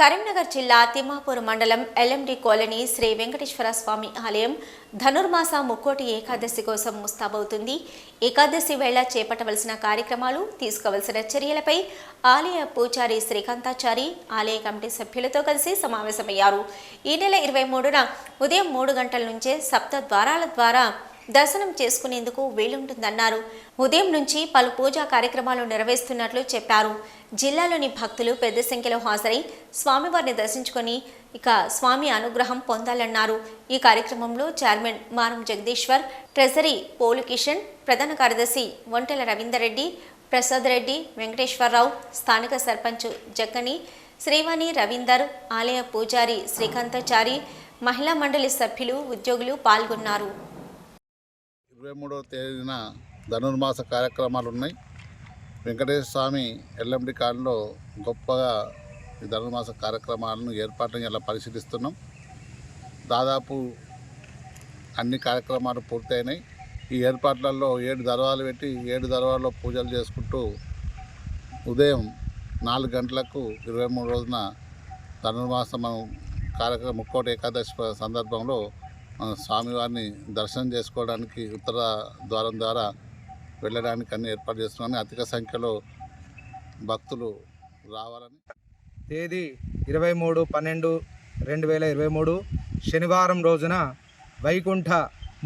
కరీంనగర్ జిల్లా తిమ్మాపూర్ మండలం LMD colony Sri Venkateswara Swamy ఆలయం ధనుర్మాస ముక్కోటి ఏకాదశి కోసం ముస్తాబవుతుంది. ఏకాదశి వేళ చేపట్టవలసిన కార్యక్రమాలు తీసుకోవలసిన చర్యలపై ఆలయ పూజారి శ్రీకాంతాచారి ఆలయ కమిటీ సభ్యులతో కలిసి సమావేశమయ్యారు. ఈ నెల ఇరవై మూడున ఉదయం మూడు గంటల నుంచే సప్త ద్వారాల ద్వారా దర్శనం చేసుకునేందుకు వీలుంటుందన్నారు. ఉదయం నుంచి పలు పూజా కార్యక్రమాలు నిర్వహిస్తున్నట్లు చెప్పారు. జిల్లాలోని భక్తులు పెద్ద సంఖ్యలో హాజరై స్వామివారిని దర్శించుకొని ఇక స్వామి అనుగ్రహం పొందాలన్నారు. ఈ కార్యక్రమంలో చైర్మన్ మారం జగదీశ్వర్ ట్రెజరీ పోలు కిషన్ ప్రధాన కార్యదర్శి ఒంటెల రవీందర్ రెడ్డి ప్రసాద్ రెడ్డి వెంకటేశ్వరరావు స్థానిక సర్పంచ్ జక్కని శ్రీవాణి రవీందర్ ఆలయ పూజారి శ్రీకాంతాచారి మహిళా మండలి సభ్యులు ఉద్యోగులు పాల్గొన్నారు. ఇరవై మూడవ తేదీన ధనుర్మాస కార్యక్రమాలు ఉన్నాయి. వెంకటేశ్వర స్వామి ఎల్ఎండి కాలంలో గొప్పగా ఈ ధనుర్మాస కార్యక్రమాలను ఏర్పాట్లను ఇలా పరిశీలిస్తున్నాం. దాదాపు అన్ని కార్యక్రమాలు పూర్తయినాయి. ఈ ఏర్పాట్లలో ఏడు దర్వాలు పెట్టి ఏడు దర్వాల్లో పూజలు చేసుకుంటూ ఉదయం నాలుగు గంటలకు ఇరవై మూడు రోజున ధనుర్మాసం కార్యక్రమం ముక్కోటి ఏకాదశి సందర్భంలో స్వామివారిని దర్శనం చేసుకోవడానికి ఉత్తర ద్వారం ద్వారా వెళ్ళడానికి అన్ని ఏర్పాటు చేస్తున్నామని అధిక సంఖ్యలో భక్తులు రావాలని. తేదీ ఇరవై మూడు పన్నెండు రెండు వేల ఇరవై మూడు శనివారం రోజున వైకుంఠ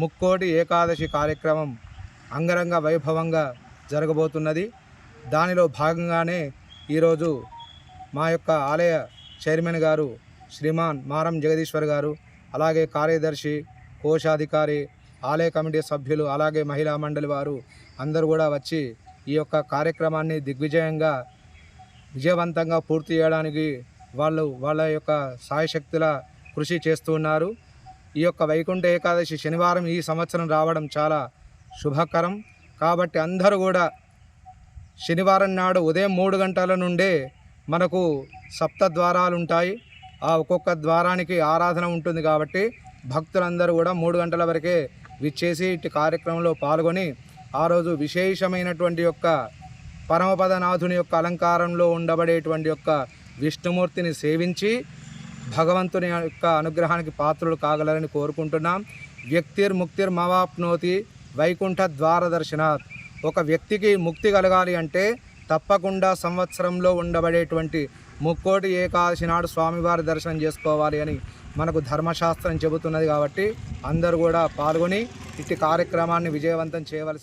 ముక్కోటి ఏకాదశి కార్యక్రమం అంగరంగ వైభవంగా జరగబోతున్నది. దానిలో భాగంగానే ఈరోజు మా యొక్క ఆలయ చైర్మన్ గారు శ్రీమాన్ మారం జగదీశ్వర్ గారు అలాగే కార్యదర్శి కోశాధికారి ఆలయ కమిటీ సభ్యులు అలాగే మహిళా మండలి వారు అందరూ కూడా వచ్చి ఈ యొక్క కార్యక్రమాన్ని దిగ్విజయంగా విజయవంతంగా పూర్తి చేయడానికి వాళ్ళు వాళ్ళ యొక్క సాయశక్తుల కృషి చేస్తున్నారు ఈ యొక్క వైకుంఠ ఏకాదశి శనివారం ఈ సంవత్సరం రావడం చాలా శుభకరం. కాబట్టి అందరూ కూడా శనివారం నాడు ఉదయం మూడు గంటల నుండే మనకు సప్త ద్వారాలు ఉంటాయి. ఆ ఒక్కొక్క ద్వారానికి ఆరాధన ఉంటుంది కాబట్టి భక్తులందరూ కూడా మూడు గంటల వరకే విచ్చేసి ఇటు కార్యక్రమంలో పాల్గొని ఆ రోజు విశేషమైనటువంటి యొక్క పరమపదనాథుని యొక్క అలంకారంలో ఉండబడేటువంటి యొక్క విష్ణుమూర్తిని సేవించి భగవంతుని యొక్క అనుగ్రహానికి పాత్రులు కాగలరని కోరుకుంటున్నాం. వ్యక్తిర్ ముక్తిర్ మవాప్నోతి వైకుంఠ ద్వార దర్శనాత్ ఒక వ్యక్తికి ముక్తి కలగాలి అంటే తప్పకుండా సంవత్సరంలో ఉండబడేటువంటి ముక్కోటి ఏకాదశి నాడు స్వామివారి దర్శనం చేసుకోవాలి అని మనకు ధర్మశాస్త్రం చెబుతున్నది కాబట్టి అందరూ కూడా పాల్గొని ఇట్టి కార్యక్రమాన్ని విజయవంతం చేయవలసి